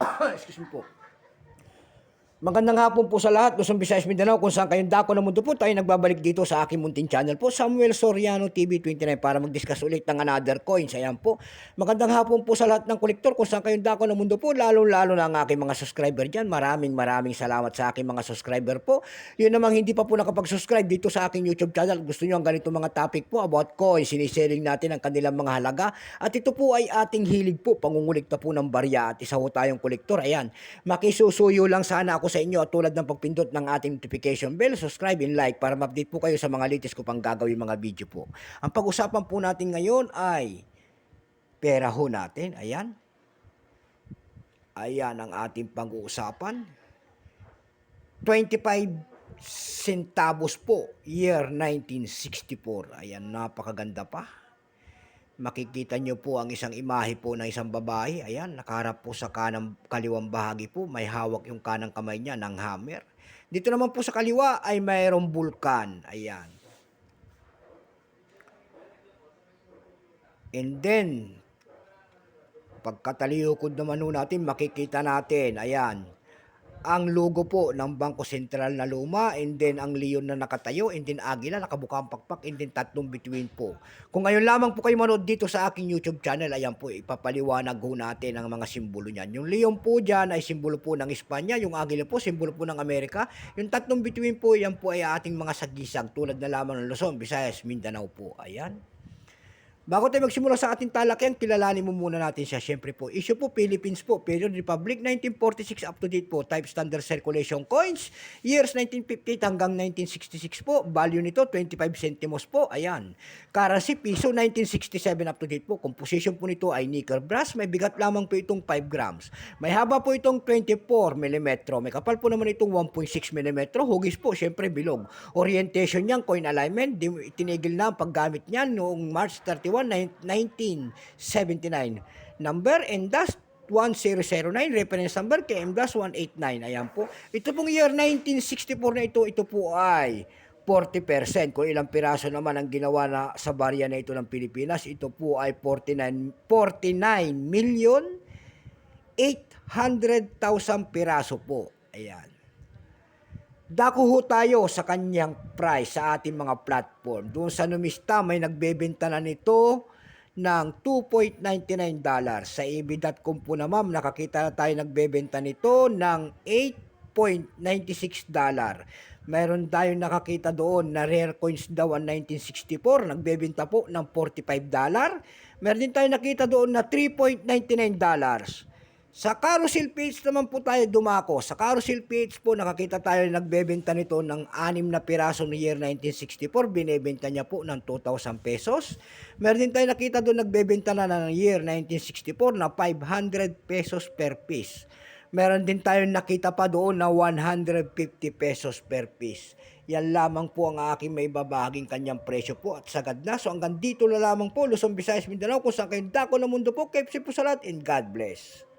Excuse me po. Magandang hapon po sa lahat, Luzon, Visayas, Mindanao, kung saan kayong dako ng mundo po, tayo nagbabalik dito sa aking munting channel po, Samuel Soriano TV 29 para mag-discuss ulit ng another coins. Ayan po. Magandang hapon po sa lahat ng kolektor, kung saan kayong dako ng mundo po, lalo-lalo na ang aking mga subscriber dyan. Maraming maraming salamat sa aking mga subscriber po. Yun namang hindi pa po nakapag-subscribe dito sa aking YouTube channel. Gusto nyo ang ganito mga topic po about coins, siniselling natin ang kanilang mga halaga. At ito po ay ating hilig po, pangungulikta po ng barya at isa ho tayong kolektor. Ayan, makisusuyo lang sana ako sa inyo at tulad ng pagpindot ng ating notification bell, subscribe and like para ma-update po kayo sa mga latest ko pang gagawin mga video po. Ang pag-usapan po natin ngayon ay pera ho natin. Ayan. Ayan ang ating pag-uusapan. 25 centavos po, year 1964. Ayan, napakaganda pa. Makikita nyo po ang isang imahe po ng isang babae. Ayan, nakaharap po sa kanang kaliwang bahagi po. May hawak yung kanang kamay niya ng hammer. Dito naman po sa kaliwa ay mayroong bulkan. Ayan. And then, pagkataliyukod naman natin, makikita natin, ayan, ang logo po ng Bangko Sentral na luma, and then ang leon na nakatayo, and then agila, nakabuka ang pakpak, and then tatlong between po. Kung ngayon lamang po kayo manood dito sa aking YouTube channel, ayan po, ipapaliwanag ho natin ang mga simbolo niyan. Yung leon po dyan ay simbolo po ng Espanya, yung agila po, simbolo po ng Amerika. Yung tatlong between po, yan po ay ating mga sagisag, tulad na lamang ng Luzon, Visayas, Mindanao po. Ayan. Bago tayo magsimula sa ating talakyan, kilalanin mo muna natin siya. Siyempre po, issue po Philippines po, period Republic 1946 up to date po, type standard circulation coins, years 1958 hanggang 1966 po, value nito 25 centimos po, ayan. Currency piso 1967 up to date po, composition po nito ay nickel brass, may bigat lamang po itong 5 grams. May haba po itong 24 mm, may kapal po naman itong 1.6 mm, hugis po, siyempre bilog. Orientation niyan, coin alignment, tinigil na ang paggamit niyan noong March 31, 1979. Number and dust 1009, reference number KM-189. Ayan po. Ito pong year 1964 na ito, ito po ay 40%. Kung ilang piraso naman ang ginawa na sa barya na ito ng Pilipinas, ito po ay 49, 49 million 800,000 piraso po. Ayan. Dako ho tayo sa kanyang price sa ating mga platform. Doon sa numista may nagbebenta na nito ng 2.99 dollars. Sa ebi.com po naman nakakita na tayo nagbebenta nito ng 8.96 dollar. Mayroon tayong nakakita doon na rare coins daw ang 1964, nagbebenta po ng 45 dollar. Meron din tayo nakita doon na 3.99 dollars. Sa carousel page naman po tayo dumako. Sa carousel page po nakakita tayo na nagbebenta nito ng anim na piraso no year 1964. Binebenta niya po ng 2,000 pesos. Meron din tayo nakita doon nagbebenta na ng year 1964 na 500 pesos per piece. Meron din tayo nakita pa doon na 150 pesos per piece. Yan lamang po ang aking may babahaging kanyang presyo po at sagad na. So hanggang dito na lamang po, Luzon, Visayas, Mindanao, kung saan kayong dako ng mundo po. Safe po sa lahat and God bless.